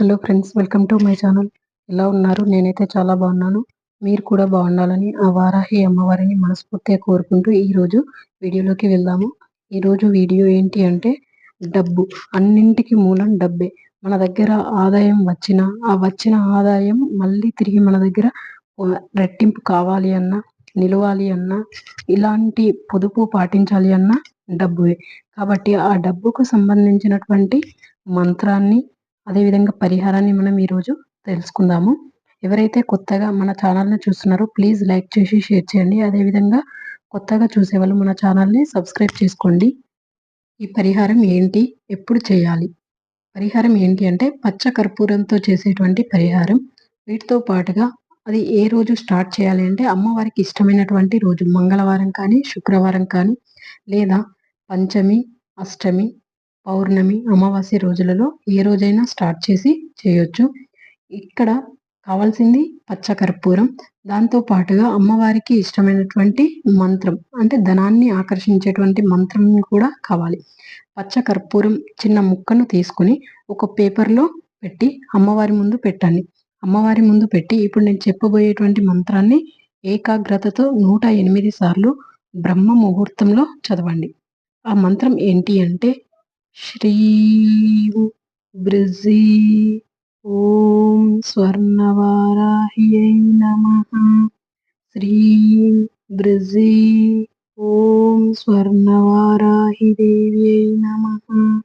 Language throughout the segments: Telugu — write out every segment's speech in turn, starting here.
Hello friends welcome to my channel. ఎలా ఉన్నారు? నేనైతే చాలా బాగున్నాను. మీరు కూడా బాగుండాలని ఆ వారాహి అమ్మవారిని మనస్ఫూర్తిగా కోరుకుంటూ ఈరోజు వీడియోలోకి వెళ్దాము. ఈరోజు వీడియో ఏంటి అంటే డబ్బు. అన్నింటికి మూలం డబ్బే. మన దగ్గర ఆదాయం వచ్చిన ఆ వచ్చిన ఆదాయం మళ్ళీ తిరిగి మన దగ్గర రెట్టింపు కావాలి అన్నా నిలవాలి అన్నా ఇలాంటి పొదుపు పాటించాలి అన్నా డబ్బువే. కాబట్టి ఆ డబ్బుకు సంబంధించినటువంటి మంత్రాన్ని అదేవిధంగా పరిహారాన్ని మనం ఈరోజు తెలుసుకుందాము. ఎవరైతే కొత్తగా మన ఛానల్ని చూస్తున్నారో ప్లీజ్ లైక్ చేసి షేర్ చేయండి. అదేవిధంగా కొత్తగా చూసేవాళ్ళు మన ఛానల్ని సబ్స్క్రైబ్ చేసుకోండి. ఈ పరిహారం ఏంటి? ఎప్పుడు చేయాలి? పరిహారం ఏంటి అంటే పచ్చ కర్పూరంతో చేసేటువంటి పరిహారం. వీటితో పాటుగా అది ఏ రోజు స్టార్ట్ చేయాలి అంటే అమ్మవారికి ఇష్టమైనటువంటి రోజు. మంగళవారం కానీ శుక్రవారం కానీ లేదా పంచమి అష్టమి పౌర్ణమి అమావాస్య రోజులలో ఏ రోజైనా స్టార్ట్ చేసి చేయొచ్చు. ఇక్కడ కావాల్సింది పచ్చ కర్పూరం దాంతో పాటుగా అమ్మవారికి ఇష్టమైనటువంటి మంత్రం అంటే ధనాన్ని ఆకర్షించేటువంటి మంత్రం కూడా కావాలి. పచ్చ కర్పూరం చిన్న ముక్కను తీసుకుని ఒక పేపర్లో పెట్టి అమ్మవారి ముందు పెట్టండి. అమ్మవారి ముందు పెట్టి ఇప్పుడు నేను చెప్పబోయేటువంటి మంత్రాన్ని ఏకాగ్రతతో నూట ఎనిమిది సార్లు బ్రహ్మ ముహూర్తంలో చదవండి. ఆ మంత్రం ఏంటి అంటే श्रीं वृजी ॐ स्वर्णवाराह्यै नमः। श्रीं वृजी ॐ स्वर्णवाराहिदेव्यै नमः।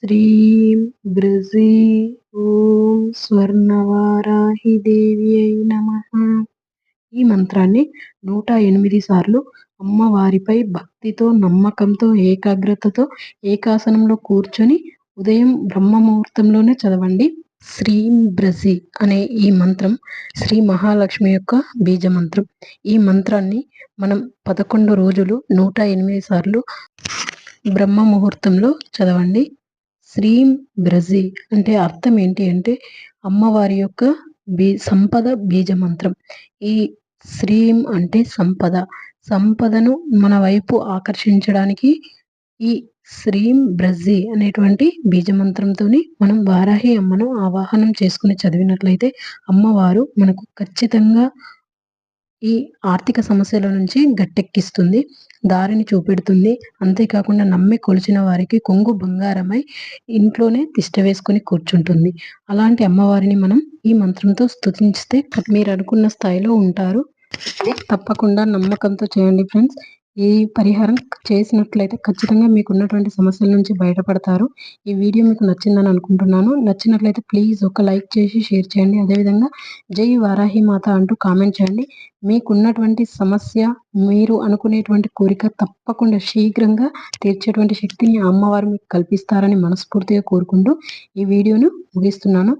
श्रीं वृजी ॐ स्वर्णवाराहिदेव्यै नमः। ఈ మంత్రాన్ని నూట ఎనిమిది సార్లు అమ్మవారిపై భక్తితో నమ్మకంతో ఏకాగ్రతతో ఏకాసనంలో కూర్చొని ఉదయం బ్రహ్మ ముహూర్తంలోనే చదవండి. శ్రీం బ్రజి అనే ఈ మంత్రం శ్రీ మహాలక్ష్మి యొక్క బీజ మంత్రం ఈ మంత్రాన్ని మనం పదకొండు రోజులు నూట ఎనిమిది సార్లు బ్రహ్మ ముహూర్తంలో చదవండి. శ్రీం బ్రజి అంటే అర్థం ఏంటి అంటే అమ్మవారి యొక్క బీ సంపద బీజ మంత్రం ఈ శ్రీం అంటే సంపద. సంపదను మన వైపు ఆకర్షించడానికి ఈ శ్రీం బ్రజ్జి అనేటువంటి బీజమంత్రంతో మనం వారాహి అమ్మను ఆవాహనం చేసుకుని చదివినట్లయితే అమ్మవారు మనకు ఖచ్చితంగా ఈ ఆర్థిక సమస్యల నుంచి గట్టెక్కిస్తుంది దారిని చూపెడుతుంది. అంతేకాకుండా నమ్మి కొలిచిన వారికి కొంగు బంగారమై ఇంట్లోనే తిష్ట వేసుకుని కూర్చుంటుంది. అలాంటి అమ్మవారిని మనం ఈ మంత్రంతో స్థుతించితే మీరు అనుకున్న స్థాయిలో ఉంటారు. తప్పకుండా నమ్మకంతో చేయండి ఫ్రెండ్స్. ఈ పరిహారం చేసినట్లయితే ఖచ్చితంగా మీకు ఉన్నటువంటి సమస్యల నుంచి బయటపడతారు. ఈ వీడియో మీకు నచ్చిందని అనుకుంటున్నాను. నచ్చినట్లయితే ప్లీజ్ ఒక లైక్ చేసి షేర్ చేయండి. అదేవిధంగా జై వారాహి మాత అంటూ కామెంట్ చేయండి. మీకున్నటువంటి సమస్య మీరు అనుకునేటువంటి కోరిక తప్పకుండా శీఘ్రంగా తీర్చేటువంటి శక్తిని అమ్మవారు మీకు కల్పిస్తారని మనస్ఫూర్తిగా కోరుకుంటూ ఈ వీడియోను ముగిస్తున్నాను.